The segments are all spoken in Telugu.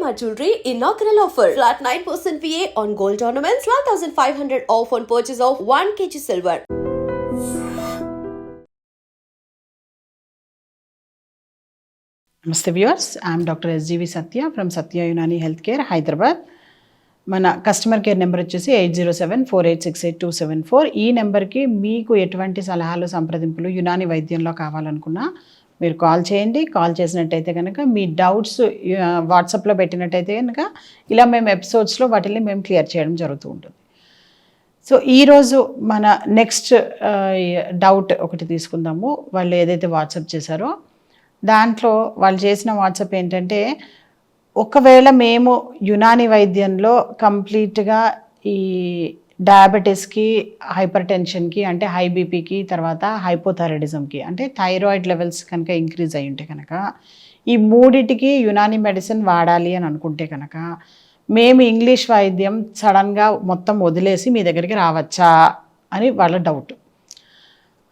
EMR Jewelry inaugural offer. Flat 9% VA on gold ornaments, 12,500 off on purchase of 1 kg silver. నమస్తే viewers I'm doctor SGV Satya from Satya Unani health care Hyderabad మన కస్టమర్ కేర్ నెంబర్ వచ్చేసి eight zero seven four eight six eight two seven four ఈ నెంబర్కి మీకు ఎటువంటి సలహాలు సంప్రదింపులు యునాని వైద్యంలో కావాలనుకున్నా మీరు కాల్ చేయండి. కాల్ చేసినట్టయితే కనుక మీ డౌట్స్ వాట్సాప్లో పెట్టినట్టయితే కనుక ఇలా మేము ఎపిసోడ్స్లో వాటిని మేము క్లియర్ చేయడం జరుగుతూ ఉంటుంది. సో ఈరోజు మన నెక్స్ట్ డౌట్ ఒకటి తీసుకుందాము. వాళ్ళు ఏదైతే వాట్సాప్ చేశారో దాంట్లో వాళ్ళు చేసిన వాట్సాప్ ఏంటంటే ఒకవేళ మేము యునాని వైద్యంలో కంప్లీట్గా ఈ డయాబెటీస్కి హైపర్ టెన్షన్కి అంటే హై బీపీకి తర్వాత హైపోథైరాయిడిజంకి అంటే థైరాయిడ్ లెవెల్స్ కనుక ఇంక్రీజ్ అయి ఉంటే కనుక ఈ మూడిటికి యునాని మెడిసిన్ వాడాలి అని అనుకుంటే కనుక మేము ఇంగ్లీష్ వైద్యం సడన్గా మొత్తం వదిలేసి మీ దగ్గరికి రావచ్చా అని వాళ్ళ డౌట్.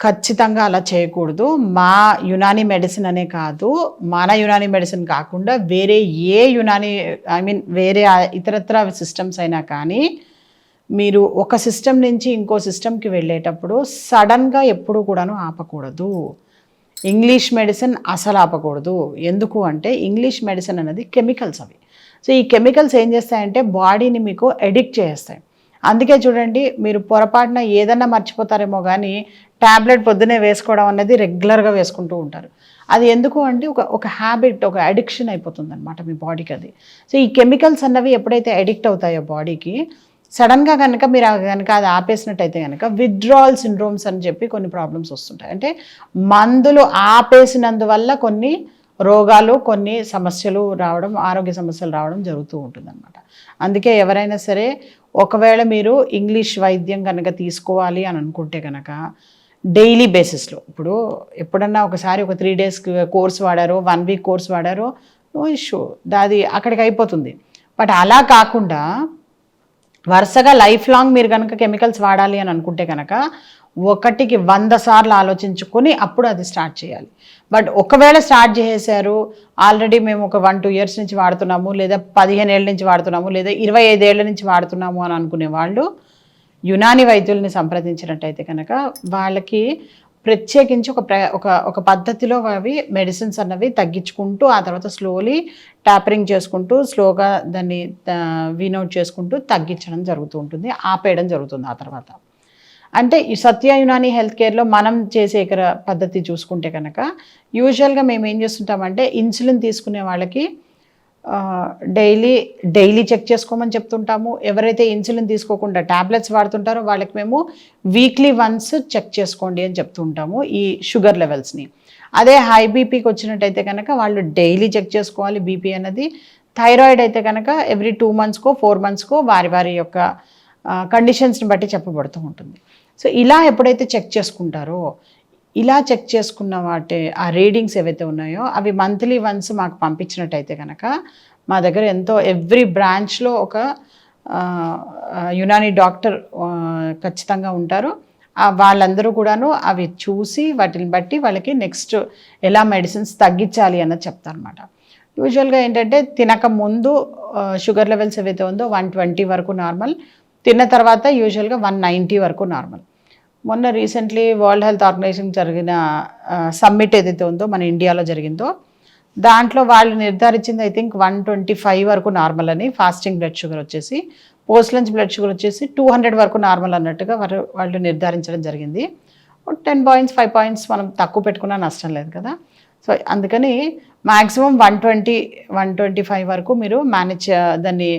ఖచ్చితంగా అలా చేయకూడదు. మా యునాని మెడిసిన్ అనే కాదు మన యునాని మెడిసిన్ కాకుండా వేరే ఏ యునాని ఐ మీన్ వేరే ఇతరత్ర సిస్టమ్స్ అయినా కానీ మీరు ఒక సిస్టమ్ నుంచి ఇంకో సిస్టమ్కి వెళ్ళేటప్పుడు సడన్గా ఎప్పుడు కూడాను ఆపకూడదు. ఇంగ్లీష్ మెడిసిన్ అసలు ఆపకూడదు. ఎందుకు అంటే ఇంగ్లీష్ మెడిసిన్ అనేది కెమికల్స్ అవి. సో ఈ కెమికల్స్ ఏం చేస్తాయంటే బాడీని మీకు ఎడిక్ట్ చేస్తాయి. అందుకే చూడండి మీరు పొరపాటున ఏదన్నా మర్చిపోతారేమో కానీ ట్యాబ్లెట్ పొద్దునే వేసుకోవడం అనేది రెగ్యులర్గా వేసుకుంటూ ఉంటారు. అది ఎందుకు అంటే ఒక ఒక హ్యాబిట్ ఒక అడిక్షన్ అయిపోతుంది అనమాట మీ బాడీకి అది. సో ఈ కెమికల్స్ అన్నవి ఎప్పుడైతే అడిక్ట్ అవుతాయో బాడీకి సడన్గా కనుక మీరు కనుక అది ఆపేసినట్టయితే కనుక విత్డ్రాల్ సిండ్రోమ్స్ అని చెప్పి కొన్ని ప్రాబ్లమ్స్ వస్తుంటాయి. అంటే మందులు ఆపేసినందువల్ల కొన్ని రోగాలు కొన్ని సమస్యలు రావడం ఆరోగ్య సమస్యలు రావడం జరుగుతూ ఉంటుందన్నమాట. అందుకే ఎవరైనా సరే ఒకవేళ మీరు ఇంగ్లీష్ వైద్యం కనుక తీసుకోవాలి అని అనుకుంటే కనుక డైలీ బేసిస్లో ఇప్పుడు ఎప్పుడన్నా ఒకసారి ఒక త్రీ డేస్ కోర్స్ వాడారో వన్ వీక్ కోర్స్ వాడారో నో ఇష్యూ అది అక్కడికి అయిపోతుంది. బట్ అలా కాకుండా వరుసగా లైఫ్ లాంగ్ మీరు కనుక కెమికల్స్ వాడాలి అని అనుకుంటే కనుక ఒకటికి వంద సార్లు ఆలోచించుకొని అప్పుడు అది స్టార్ట్ చేయాలి. బట్ ఒకవేళ స్టార్ట్ చేసేసారు ఆల్రెడీ మేము ఒక వన్ టూ ఇయర్స్ నుంచి వాడుతున్నాము లేదా పదిహేను ఏళ్ళ నుంచి వాడుతున్నాము లేదా ఇరవై ఐదేళ్ళ నుంచి వాడుతున్నాము అని అనుకునే వాళ్ళు యునాని వైద్యుల్ని సంప్రదించినట్టయితే కనుక వాళ్ళకి ప్రత్యేకించి ఒక ప్ర ఒక ఒక పద్ధతిలో అవి మెడిసిన్స్ అన్నవి తగ్గించుకుంటూ ఆ తర్వాత స్లోలీ ట్యాపరింగ్ చేసుకుంటూ స్లోగా దాన్ని వీనౌట్ చేసుకుంటూ తగ్గించడం జరుగుతూ ఉంటుంది ఆపేయడం జరుగుతుంది ఆ తర్వాత. అంటే ఈ సత్య యునాని హెల్త్ కేర్లో మనం చేసే ఇకర పద్ధతి చూసుకుంటే కనుక యూజువల్గా మేము ఏం చేస్తుంటామంటే ఇన్సులిన్ తీసుకునే వాళ్ళకి డైలీ డైలీ చెక్ చేసుకోమని చెప్తుంటాము. ఎవరైతే ఇన్సులిన్ తీసుకోకుండా ట్యాబ్లెట్స్ వాడుతుంటారో వాళ్ళకి మేము వీక్లీ వన్స్ చెక్ చేసుకోండి అని చెప్తుంటాము ఈ షుగర్ లెవెల్స్ని. అదే హై బీపీకి వచ్చినట్టయితే కనుక వాళ్ళు డైలీ చెక్ చేసుకోవాలి బీపీ అనేది థైరాయిడ్ అయితే కనుక ఎవ్రీ టూ మంత్స్కో ఫోర్ మంత్స్కో వారి వారి యొక్క కండిషన్స్ని బట్టి చెప్పబడుతూ ఉంటుంది. సో ఇలా ఎప్పుడైతే చెక్ చేసుకుంటారో ఇలా చెక్ చేసుకున్న వాటి ఆ రీడింగ్స్ ఏవైతే ఉన్నాయో అవి మంత్లీ వన్స్ మాకు పంపించినట్టయితే కనుక మా దగ్గర ఎంతో ఎవ్రీ బ్రాంచ్లో ఒక యునాని డాక్టర్ ఖచ్చితంగా ఉంటారు. వాళ్ళందరూ కూడాను అవి చూసి వాటిని బట్టి వాళ్ళకి నెక్స్ట్ ఎలా మెడిసిన్స్ తగ్గించాలి అన్నది చెప్తారనమాట యూజువల్గా ఏంటంటే తినక ముందు షుగర్ లెవెల్స్ ఏవైతే ఉందో వన్ ట్వంటీ వరకు నార్మల్ తిన్న తర్వాత యూజువల్గా వన్ నైంటీ వరకు నార్మల్. మొన్న రీసెంట్లీ వరల్డ్ హెల్త్ ఆర్గనైజేషన్ జరిగిన సమ్మిట్ ఏదైతే ఉందో మన ఇండియాలో జరిగిందో దాంట్లో వాళ్ళు నిర్ధారించింది I think one twenty five వరకు నార్మల్ అని ఫాస్టింగ్ బ్లడ్ షుగర్ వచ్చేసి పోస్ట్ లంచ్ బ్లడ్ షుగర్ వచ్చేసి టూ హండ్రెడ్ వరకు నార్మల్ అన్నట్టుగా వారు వాళ్ళు నిర్ధారించడం జరిగింది. టెన్ పాయింట్స్ ఫైవ్ పాయింట్స్ మనం తక్కువ పెట్టుకున్నా నష్టం లేదు కదా. సో అందుకని maximum one twenty one twenty five వరకు మీరు మేనేజ్ దాన్ని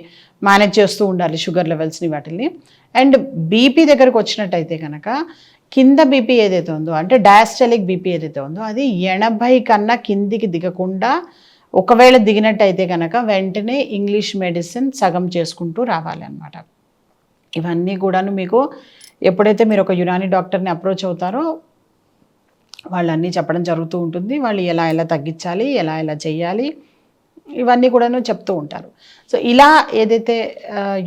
మేనేజ్ చేస్తూ ఉండాలి షుగర్ లెవెల్స్ని వాటిని అండ్ బీపీ దగ్గరకు వచ్చినట్టయితే కనుక కింద బీపీ ఏదైతే ఉందో అంటే డయాస్టలిక్ బీపీ ఏదైతే ఉందో అది ఎనభై కన్నా కిందికి దిగకుండా ఒకవేళ దిగినట్టయితే కనుక వెంటనే ఇంగ్లీష్ మెడిసిన్ సగం చేసుకుంటూ రావాలి అన్నమాట. ఇవన్నీ కూడాను మీకు ఎప్పుడైతే మీరు ఒక యునాని డాక్టర్ని అప్రోచ్ అవుతారో వాళ్ళు అన్నీ చెప్పడం జరుగుతూ ఉంటుంది. వాళ్ళు ఎలా ఎలా తగ్గించాలి ఎలా ఎలా చేయాలి ఇవన్నీ కూడాను చెప్తూ ఉంటారు. సో ఇలా ఏదైతే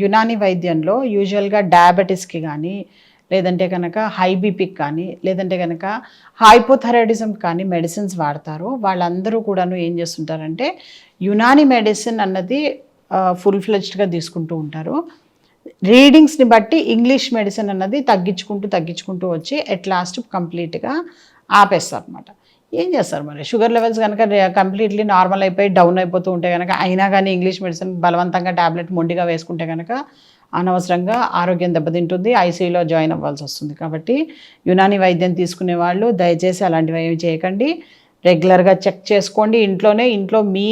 యునాని వైద్యంలో యూజువల్గా డయాబెటీస్కి కానీ లేదంటే కనుక హై బీపీకి కానీ లేదంటే కనుక హైపోథైరాయిడిజం కానీ మెడిసిన్స్ వాడతారో వాళ్ళందరూ కూడాను ఏం చేస్తుంటారంటే యునాని మెడిసిన్ అన్నది ఫుల్ ఫ్లెజ్డ్గా తీసుకుంటూ ఉంటారు. రీడింగ్స్ని బట్టి ఇంగ్లీష్ మెడిసిన్ అన్నది తగ్గించుకుంటూ తగ్గించుకుంటూ వచ్చి ఎట్ లాస్ట్ కంప్లీట్గా ఆపేస్తారు అనమాట ఏం చేస్తారు మరి? షుగర్ లెవెల్స్ కనుక కంప్లీట్లీ నార్మల్ అయిపోయి డౌన్ అయిపోతూ ఉంటే కనుక అయినా కానీ ఇంగ్లీష్ మెడిసిన్ బలవంతంగా ట్యాబ్లెట్ మొండిగా వేసుకుంటే కనుక అనవసరంగా ఆరోగ్యం దెబ్బతింటుంది ఐసీయూలో జాయిన్ అవ్వాల్సి వస్తుంది. కాబట్టి యునాని వైద్యం తీసుకునే వాళ్ళు దయచేసి అలాంటివి ఏమి చేయకండి. రెగ్యులర్గా చెక్ చేసుకోండి. ఇంట్లోనే ఇంట్లో మీ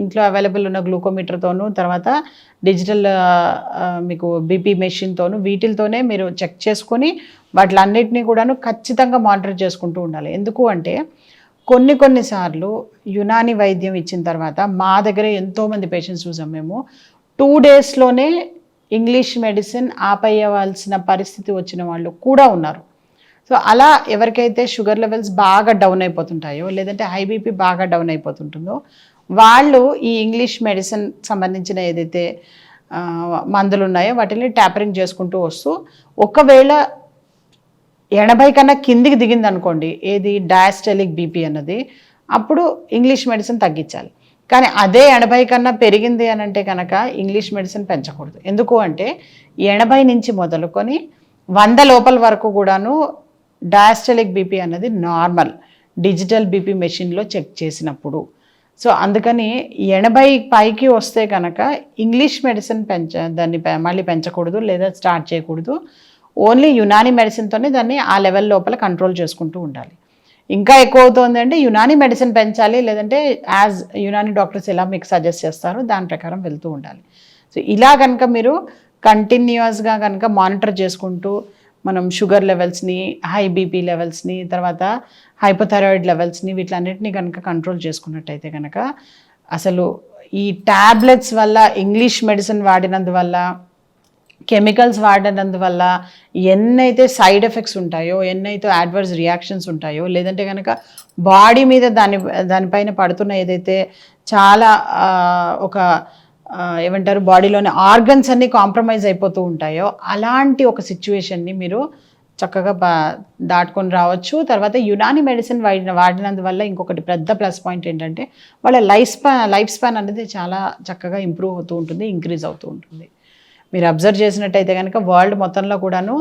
ఇంట్లో అవైలబుల్ ఉన్న గ్లూకోమీటర్తోనూ తర్వాత డిజిటల్ మీకు బీపీ మెషిన్తోనూ వీటితోనే మీరు చెక్ చేసుకొని వాటిలన్నిటినీ కూడాను ఖచ్చితంగా మానిటర్ చేసుకుంటూ ఉండాలి. ఎందుకు అంటే కొన్ని కొన్నిసార్లు యునాని వైద్యం ఇచ్చిన తర్వాత మా దగ్గర ఎంతోమంది పేషెంట్స్ చూసాం మేము. టూ డేస్లోనే ఇంగ్లీష్ మెడిసిన్ ఆపేయవలసిన పరిస్థితి వచ్చిన వాళ్ళు కూడా ఉన్నారు. సో అలా ఎవరికైతే షుగర్ లెవెల్స్ బాగా డౌన్ అయిపోతుంటాయో లేదంటే హై బీపీ బాగా డౌన్ అయిపోతుంటుందో వాళ్ళు ఈ ఇంగ్లీష్ మెడిసిన్ సంబంధించిన ఏదైతే మందులు ఉన్నాయో వాటిని ట్యాపరింగ్ చేసుకుంటూ వస్తూ ఒకవేళ ఎనభై కన్నా కిందికి దిగింది అనుకోండి ఏది డయాస్టెలిక్ బీపీ అన్నది. అప్పుడు ఇంగ్లీష్ మెడిసిన్ తగ్గించాలి. కానీ అదే ఎనభై కన్నా పెరిగింది అని అంటే కనుక ఇంగ్లీష్ మెడిసిన్ పెంచకూడదు. ఎందుకు అంటే ఎనభై నుంచి మొదలుకొని వంద లోపల వరకు కూడాను డయాస్టెలిక్ బీపీ అన్నది నార్మల్ డిజిటల్ బీపీ మెషిన్లో చెక్ చేసినప్పుడు. సో అందుకని ఎనభై పైకి వస్తే కనుక ఇంగ్లీష్ మెడిసిన్ పెంచ దాన్ని మళ్ళీ పెంచకూడదు లేదా స్టార్ట్ చేయకూడదు. ఓన్లీ యునాని మెడిసిన్తోనే దాన్ని ఆ లెవెల్ లోపల కంట్రోల్ చేసుకుంటూ ఉండాలి. ఇంకా ఎక్కువ అవుతుంది అంటే యునాని మెడిసిన్ పెంచాలి లేదంటే యాజ్ యునాని డాక్టర్స్ ఎలా మీకు సజెస్ట్ చేస్తారో దాని ప్రకారం వెళ్తూ ఉండాలి. సో ఇలా కనుక మీరు కంటిన్యూస్గా కనుక మానిటర్ చేసుకుంటూ మనం షుగర్ లెవెల్స్ని హై బీపీ లెవెల్స్ని తర్వాత హైపోథైరాయిడ్ లెవెల్స్ని వీటిలన్నిటిని కనుక కంట్రోల్ చేసుకున్నట్టయితే కనుక అసలు ఈ ట్యాబ్లెట్స్ వల్ల ఇంగ్లీష్ మెడిసిన్ వాడినందువల్ల కెమికల్స్ వాడినందువల్ల ఎన్నైతే సైడ్ ఎఫెక్ట్స్ ఉంటాయో ఎన్నైతే అడ్వర్స్ రియాక్షన్స్ ఉంటాయో లేదంటే కనుక బాడీ మీద దాని దానిపైన పడుతున్న ఏదైతే చాలా ఒక ఏమంటారు బాడీలోని ఆర్గన్స్ అన్నీ కాంప్రమైజ్ అయిపోతూ ఉంటాయో అలాంటి ఒక సిచ్యువేషన్ని మీరు చక్కగా బా దాటుకొని రావచ్చు. తర్వాత యునాని మెడిసిన్ వాడిన వాడినందువల్ల ఇంకొకటి పెద్ద ప్లస్ పాయింట్ ఏంటంటే వాళ్ళ లైఫ్ స్పాన్ లైఫ్ స్పాన్ అనేది చాలా చక్కగా ఇంప్రూవ్ అవుతూ ఉంటుంది ఇంక్రీజ్ అవుతూ ఉంటుంది. మీరు అబ్జర్వ్ చేసినట్టయితే కనుక వరల్డ్ మొత్తంలో కూడాను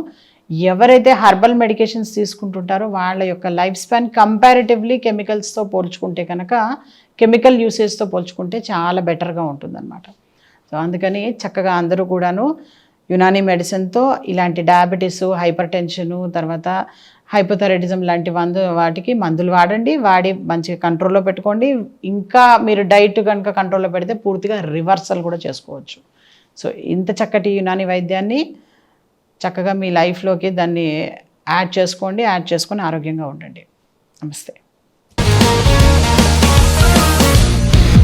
ఎవరైతే హర్బల్ మెడికేషన్స్ తీసుకుంటుంటారో వాళ్ళ యొక్క లైఫ్ స్పాన్ కంపారిటివ్లీ కెమికల్స్తో పోల్చుకుంటే కనుక కెమికల్ యూసేజ్తో పోల్చుకుంటే చాలా బెటర్గా ఉంటుందన్నమాట. సో అందుకని చక్కగా అందరూ కూడాను యునాని మెడిసిన్తో ఇలాంటి డయాబెటీస్ హైపర్ టెన్షను తర్వాత హైపోథైరాయిడిజం లాంటి మందు వాటికి మందులు వాడండి వాడి మంచిగా కంట్రోల్లో పెట్టుకోండి. ఇంకా మీరు డైట్ కనుక కంట్రోల్లో పెడితే పూర్తిగా రివర్సల్ కూడా చేసుకోవచ్చు. సో ఇంత చక్కటి యునాని వైద్యాన్ని చక్కగా మీ లైఫ్లోకి దాన్ని యాడ్ చేసుకోండి యాడ్ చేసుకొని ఆరోగ్యంగా ఉండండి నమస్తే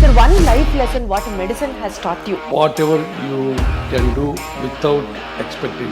Sir, one life lesson what medicine has taught you. whatever you can do without expecting.